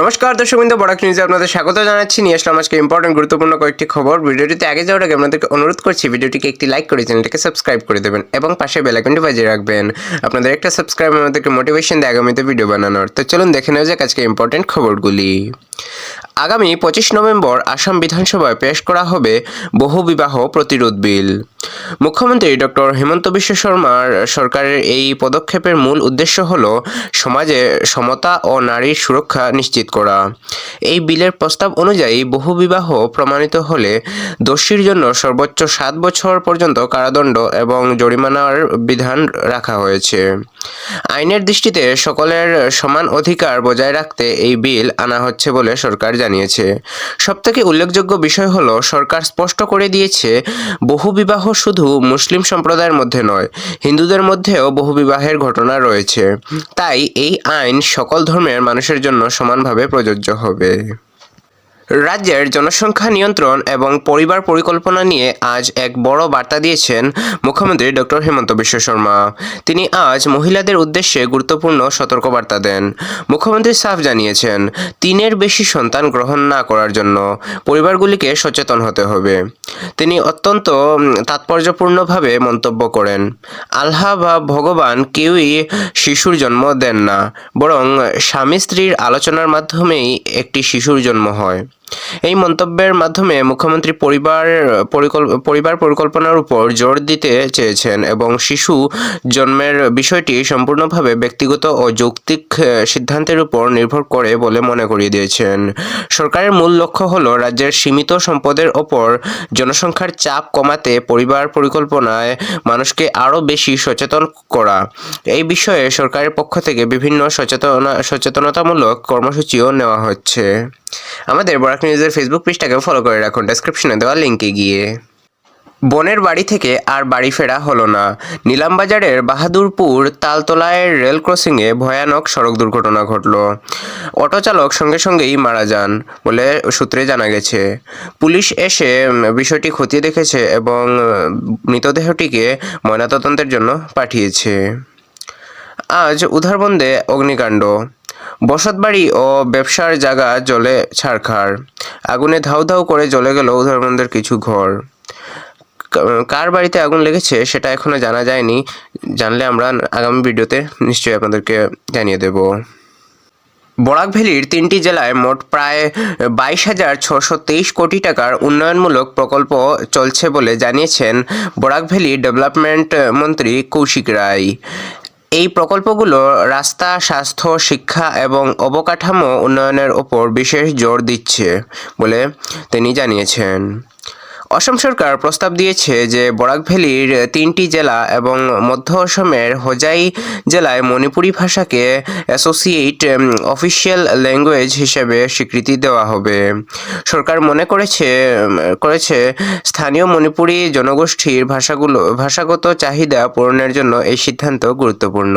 নমস্কার, দর্শকবৃন্দ বড়াক নিউজে আপনাদের স্বাগত জানাচ্ছি। নিয়ে আসলাম আজকে ইম্পর্টেন্ট গুরুত্বপূর্ণ কয়েকটি খবর। ভিডিওটিতে আগে যাওয়ার আগে আপনাদেরকে অনুরোধ করছি, ভিডিওটিকে একটি লাইক করে চ্যানেলটিকে সাবস্ক্রাইব করে দেবেন এবং পাশে বেল আইকনটি বাজিয়ে রাখবেন। আপনাদের একটা সাবস্ক্রাইব আমাদেরকে মোটিভেশন দেয় আগামীতে ভিডিও বানানোর। তো চলুন দেখে নেওয়া যাক আজকে ইম্পর্টেন্ট খবরগুলি। আগামী পঁচিশ নভেম্বর আসাম বিধানসভায় পেশ করা হবে বহুবিবাহ প্রতিরোধ বিল। মুখ্যমন্ত্রী ডক্টর হিমন্ত বিশ্ব শর্মার সরকারের এই পদক্ষেপের মূল উদ্দেশ্য হল সমাজে সমতা ও নারীর সুরক্ষা নিশ্চিত করা। এই বিলের প্রস্তাব অনুযায়ী বহুবিবাহ প্রমাণিত হলে দোষীর জন্য সর্বোচ্চ সাত বছর পর্যন্ত কারাদণ্ড এবং জরিমানার বিধান রাখা হয়েছে। আইনের দৃষ্টিতে সকলের সমান অধিকার বজায় রাখতে এই বিল আনা হচ্ছে বলে সরকার জানিয়েছে। সবথেকে উল্লেখযোগ্য বিষয় হলো সরকার স্পষ্ট করে দিয়েছে বহুবিবাহ শুধু মুসলিম সম্প্রদায়ের মধ্যে নয়, হিন্দুদের মধ্যেও বহু বিবাহের ঘটনা রয়েছে। তাই এই আইন সকল ধর্মের মানুষের জন্য সমানভাবে প্রযোজ্য হবে। রাজ্যের জনসংখ্যা নিয়ন্ত্রণ এবং পরিবার পরিকল্পনা নিয়ে আজ এক বড় বার্তা দিয়েছেন মুখ্যমন্ত্রী ডক্টর হেমন্ত বিশ্ব শর্মা। তিনি আজ মহিলাদের উদ্দেশ্যে গুরুত্বপূর্ণ সতর্কবার্তা দেন। মুখ্যমন্ত্রী সাফ জানিয়েছেন, তিনের বেশি সন্তান গ্রহণ না করার জন্য পরিবারগুলিকে সচেতন হতে হবে। তিনি অত্যন্ত তাৎপর্যপূর্ণভাবে মন্তব্য করেন, আল্লাহ বা ভগবান কেউই শিশুর জন্ম দেন না, বরং স্বামী স্ত্রীর আলোচনার মাধ্যমেই একটি শিশুর জন্ম হয়। এই মন্তব্যের মাধ্যমে মুখ্যমন্ত্রী পরিবার পরিবার পরিকল্পনার উপর জোর দিতে চেয়েছেন এবং শিশু জন্মের বিষয়টি সম্পূর্ণভাবে ব্যক্তিগত ও যৌক্তিক সিদ্ধান্তের উপর নির্ভর করে বলে মনে করিয়ে দিয়েছেন। সরকারের মূল লক্ষ্য হল রাজ্যের সীমিত সম্পদের ওপর জনসংখ্যার চাপ কমাতে পরিবার পরিকল্পনায় মানুষকে আরও বেশি সচেতন করা। এই বিষয়ে সরকারের পক্ষ থেকে বিভিন্ন সচেতনা, সচেতনতামূলক কর্মসূচিও নেওয়া হচ্ছে। আমাদের বরাক নিউজের ফেসবুক পেজটাকে ফলো করে রাখুন। ডেসক্রিপশনে দেওয়া লিঙ্কে গিয়ে। বোনের বাড়ি থেকে আর বাড়ি ফেরা হলো না। নিলামবাজারের বাহাদুরপুর তালতলায় রেল ক্রসিংয়ে ভয়ানক সড়ক দুর্ঘটনা ঘটল। অটো চালক সঙ্গে সঙ্গেই মারা যান বলে সূত্রে জানা গেছে। পুলিশ এসে বিষয়টি খতিয়ে দেখেছে এবং মৃতদেহটিকে ময়নাতদন্তের জন্য পাঠিয়েছে। আজ উধারবন্দে অগ্নিকাণ্ড। বসতবাড়ি ও ব্যবসার জায়গা জলে ছারখার। আগুনে ধাউ ধাউ করে জ্বলে গেল উধারবন্দের কিছু ঘর। কার বাড়িতে আগুন লেগেছে সেটা এখনও জানা যায়নি। জানলে আমরা আগামী ভিডিওতে নিশ্চয়ই আপনাদেরকে জানিয়ে দেব। বরাক ভ্যালির তিনটি জেলায় মোট প্রায় বাইশ হাজার ছশো তেইশ কোটি টাকার উন্নয়নমূলক প্রকল্প চলছে বলে জানিয়েছেন বরাক ভ্যালি ডেভেলপমেন্ট মন্ত্রী কৌশিক রায়। এই প্রকল্পগুলো রাস্তা, স্বাস্থ্য, শিক্ষা এবং অবকাঠামো উন্নয়নের ওপর বিশেষ জোর দিচ্ছে বলে তিনি জানিয়েছেন। অসম সরকার প্রস্তাব দিয়েছে যে বরাক ভ্যালির তিনটি জেলা এবং মধ্য অসমের হোজাই জেলায় মণিপুরি ভাষাকে অ্যাসোসিয়েট অফিসিয়াল ল্যাঙ্গুয়েজ হিসেবে স্বীকৃতি দেওয়া হবে। সরকার মনে করেছে করেছে স্থানীয় মণিপুরি জনগোষ্ঠীর ভাষাগুলো, ভাষাগত চাহিদা পূরণের জন্য এই সিদ্ধান্ত গুরুত্বপূর্ণ।